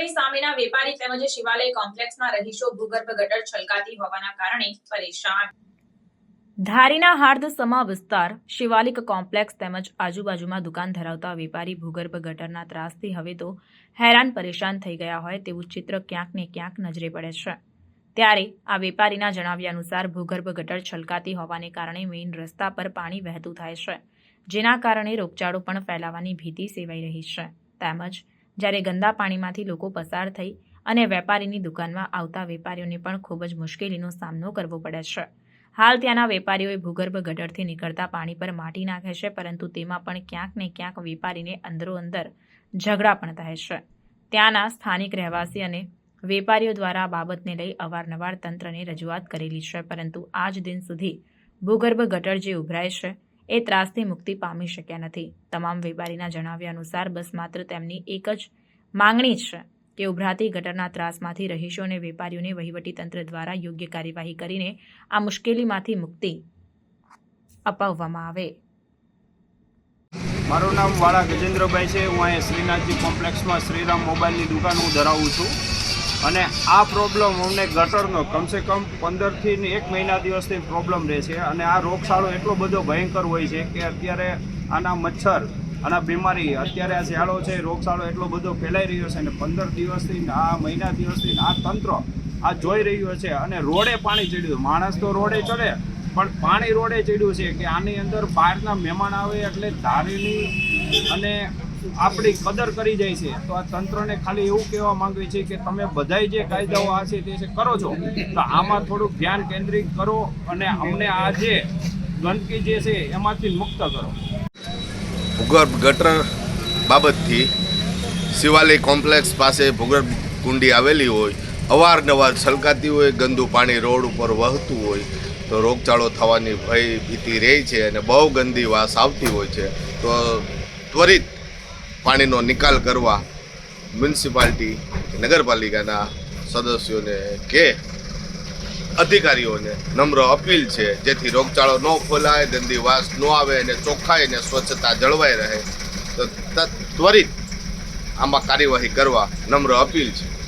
નગરની સામેના વેપારી તેમજ શિવાલય કોમ્પ્લેક્સમાં રહીશો ભૂગર્ભ ગટર છલકાતી હોવાના કારણે પરેશાન. ધારીના હાર્દસમા વિસ્તાર, શિવાલિક કોમ્પ્લેક્સ તેમજ આજુબાજુમાં દુકાન ધરાવતા વેપારી ભૂગર્ભ ગટરના ત્રાસથી હવે તો હેરાન પરેશાન થઈ ગયા હોય તેવું ચિત્ર ક્યાંક ને ક્યાંક નજરે પડે છે. ત્યારે આ વેપારીના જણાવ્યા અનુસાર ભૂગર્ભ ગટર છલકાતી હોવાને કારણે મેઇન રસ્તા પર પાણી વહેતું થાય છે, જેના કારણે રોગચાળો પણ ફેલાવાની ભીતિ સેવાઈ રહી છે. તેમજ જ્યારે ગંદા પાણીમાંથી લોકો પસાર થઈ અને વેપારીની દુકાનમાં આવતા વેપારીઓને પણ ખૂબ જ મુશ્કેલીનો સામનો કરવો પડે છે. હાલ ત્યાંના વેપારીઓએ ભૂગર્ભ ગટરથી નીકળતા પાણી પર માટી નાખે છે, પરંતુ તેમાં પણ ક્યાંક ને ક્યાંક વેપારીને અંદરો અંદર ઝઘડા પણ થાય છે. ત્યાંના સ્થાનિક રહેવાસી અને વેપારીઓ દ્વારા આ બાબતને લઈ અવારનવાર તંત્રને રજૂઆત કરેલી છે, પરંતુ આજ દિન સુધી ભૂગર્ભ ગટર જે ઉભરાય છે એ ત્રાસથી મુક્તિ પામી શક્યા નથી. તમામ વેપારીના જણાવ્યા અનુસાર બસ માત્ર તેમની એક જ માંગણી છે કે ઉભરાતી ગટરના ત્રાસમાંથી રહીશો અને વેપારીઓને વહીવટીતંત્ર દ્વારા યોગ્ય કાર્યવાહી કરીને આ મુશ્કેલીમાંથી મુક્તિ અપાવવામાં આવે. મારું નામ વાળા ગજેન્દ્રભાઈ છે. હું અહીંયા શ્રીનાથજી કોમ્પ્લેક્સમાં શ્રીરામ મોબાઈલની દુકાન હું ધરાવું છું. અને આ પ્રોબ્લેમ અમને ગટરનો કમસે કમ પંદરથી એક મહિના દિવસથી પ્રોબ્લેમ રહે છે. અને આ રોગચાળો એટલો બધો ભયંકર હોય છે કે અત્યારે આના મચ્છર, આના બીમારી, અત્યારે આ શિયાળો છે, રોગચાળો એટલો બધો ફેલાઈ રહ્યો છે અને પંદર દિવસથી આ મહિના દિવસથી આ તંત્ર આ જોઈ રહ્યો છે. અને રોડે પાણી ચડ્યું. માણસ તો રોડે ચડે, પણ પાણી રોડે ચડ્યું છે કે આની અંદર બહારના મહેમાન આવે એટલે ધારીની અને આપણી કદર કરી જાય છે, તો આ તંત્રને ખાલી એવું કહેવા માંગે છે કે તમે બધાય જે કાયદાઓ આ છે તે છે, કરો છો. તો આમાં થોડુંક ધ્યાન કેન્દ્રિત કરો અને અમને આ જે ગંદકી જે છે એમાંથી મુક્ત કરો. ભૂગર્ભ ગટર બાબતથી શિવાલય કોમ્પ્લેક્સ પાસે ભૂગર્ભ કુંડી આવેલી હોય, અવારનવાર છલકાતી હોય, ગંદુ પાણી રોડ ઉપર વહતું હોય, તો રોગચાળો થવાની ભય ભીતિ રહે છે અને બહુ ગંદી વાસ આવતી હોય છે. તો ત્વરિત પાણીનો નિકાલ કરવા મ્યુનિસિપાલિટી નગરપાલિકાના સદસ્યોને કે અધિકારીઓને નમ્ર અપીલ છે, જેથી રોગચાળો ન ફોલાય ગંદી વાસ ન આવે અને ચોખ્ખાઈ અને સ્વચ્છતા જળવાઈ રહે. તો, ત્વરિત આમાં કાર્યવાહી કરવા નમ્ર અપીલ છે.